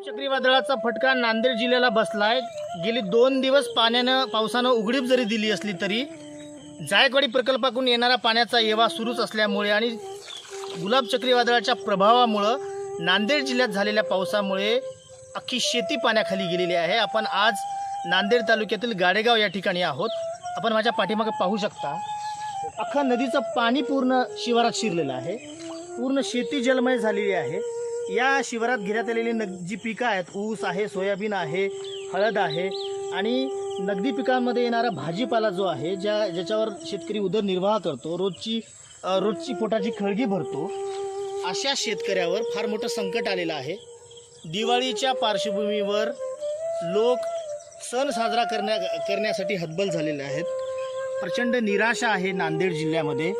चक्रीवादळाचा फटका नांदेड जिल्ह्याला बसलाय. गेली दोन दिवस पाण्यानं पावसानं उघडीप जरी दिली असली तरी जायकवाडी प्रकल्पाकडून येणारा पाण्याचा येवा सुरूच असल्यामुळे आणि गुलाब चक्रीवादळाच्या प्रभावामुळं नांदेड जिल्ह्यात झालेल्या पावसामुळे अख्खी शेती पाण्याखाली गेलेली आहे. आपण आज नांदेड तालुक्यातील गाडेगाव या ठिकाणी आहोत. आपण माझ्या पाठीमागे पाहू शकता अख्खा नदीचं पाणी पूर्ण शिवारात शिरलेलं आहे. पूर्ण शेती जलमय झालेली आहे. या शिवारात घेण्यात आलेली नग जी पिकं आहेत. ऊस आहे सोयाबीन आहे हळद आहे आणि नगदी पिकांमध्ये येणारा भाजीपाला जो आहे ज्या ज्याच्यावर शेतकरी उदरनिर्वाह करतो रोजची रोजची पोटाची खळगी भरतो अशा शेतकऱ्यावर फार मोठं संकट आलेलं आहे. दिवाळीच्या पार्श्वभूमीवर लोक सण साजरा करण्या करण्यासाठी हतबल झालेले आहेत. प्रचंड निराशा आहे नांदेड जिल्ह्यामध्ये.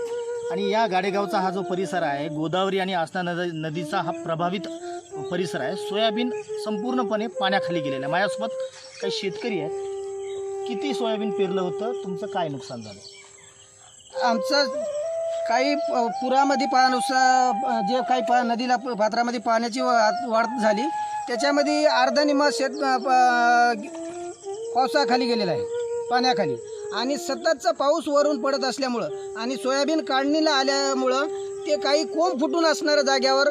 आणि या गाडेगावचा हा जो परिसर आहे गोदावरी आणि आसना नद नदीचा हा प्रभावित परिसर आहे. सोयाबीन संपूर्णपणे पाण्याखाली गेलेलं आहे. माझ्यासोबत काही शेतकरी आहेत. किती सोयाबीन पेरलं होतं? तुमचं काय नुकसान झालं? आमचं काही पुरामध्ये पाण्यानुसार जे काही पा नदीला प- पात्रामध्ये पाण्याची वाढ झाली त्याच्यामध्ये अर्धा निम्मा शेत प- पावसाखाली गेलेला आहे. पाण्याखाली. आणि सततचा पाऊस वरून पडत असल्यामुळं आणि सोयाबीन काढणीला आल्यामुळं ते काही कोंब फुटून असणाऱ्या जाग्यावर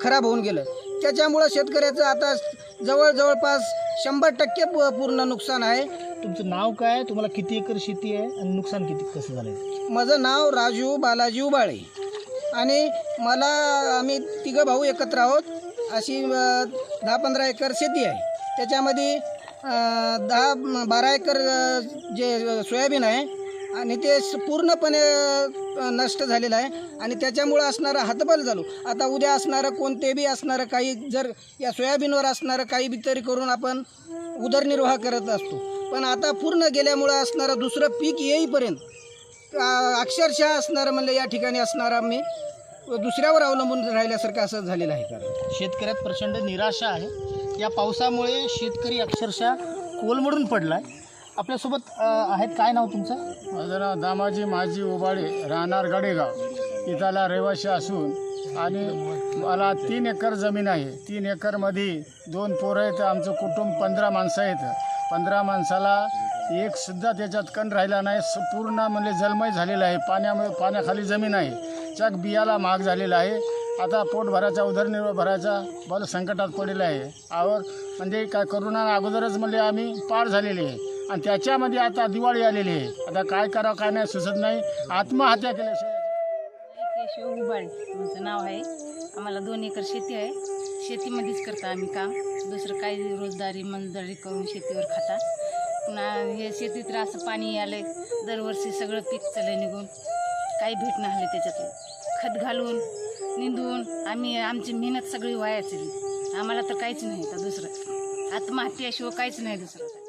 खराब होऊन गेलं. त्याच्यामुळं शेतकऱ्याचं आता जवळ जवळपास शंभर टक्के प- पूर्ण नुकसान आहे. तुमचं नाव काय? आहे? तुम्हाला किती एकर शेती आहे? आणि नुकसान किती कसं झालं माझं नाव राजू बालाजी उबाळे. आणि मला आम्ही तिघं भाऊ एकत्र आहोत. अशी दहा पंधरा एकर शेती आहे. त्याच्यामध्ये दहा बारा एकर जे सोयाबीन आहे आणि ते स- पूर्णपणे नष्ट झालेलं आहे. आणि त्याच्यामुळं असणारं हातबल झालो. आता उद्या असणारं कोणते बी असणारं काही जर या सोयाबीनवर असणारं काही बी तरी करून आपण उदरनिर्वाह करत असतो. पण आता पूर्ण गेल्यामुळं असणारं दुसरं पीक येईपर्यंत अक्षरशः असणारं म्हणलं या ठिकाणी असणारा मी दुसऱ्यावर अवलंबून राहिल्यासारखं असं झालेलं आहे कारण. शेतकऱ्यात प्रचंड निराशा आहे. या पावसामुळे शेतकरी अक्षरशः कोलमडून पडलाय. आपल्यासोबत अ, आहेत काय नाव तुमचं? माझं नाव दामाजी माझी उबाळे राहणार गडेगाव. इथला रहिवासी असून आणि मला तीन एकर जमीन आहे. तीन एकरमध्ये दोन पोरं आहेत आमचं कुटुंब पंधरा माणसं आहेत. पंधरा माणसाला एक सुद्धा त्याच्यात कण राहिला नाही. स- पूर्ण म्हणजे जलमय झालेला आहे. पाण्यामुळे पाण्याखाली जमीन आहे. चक बियाला महाग झालेला आहे. आता पोट भरायचा उदरनिर्वाह भरायचा बरं संकटात पडलेला आहे. आवर म्हणजे काय करोना अगोदरच म्हणजे आम्ही पार झालेले आहे. आणि त्याच्यामध्ये आता दिवाळी आलेली आहे. आता काय करावं काय नाही सुचत नाही. आत्महत्या केल्याशिवाय केशव उबाळे आमचं नाव आहे. आम्हाला दोन एकर शेती आहे. शेतीमध्येच करता आम्ही काम. दुसरं काही रोजदारी मंजदारी करून शेतीवर खाता. पुन्हा हे शेतीत असं पाणी आलं दरवर्षी सगळं पीक चाललं निघून. काही भेट नाही आले त्याच्यातून खत घालून निंदून आम्ही आमची मेहनत सगळी वाया चालली. आम्हाला तर काहीच नाही आता दुसरं. आत्महत्याशिवाय काहीच नाही दुसरं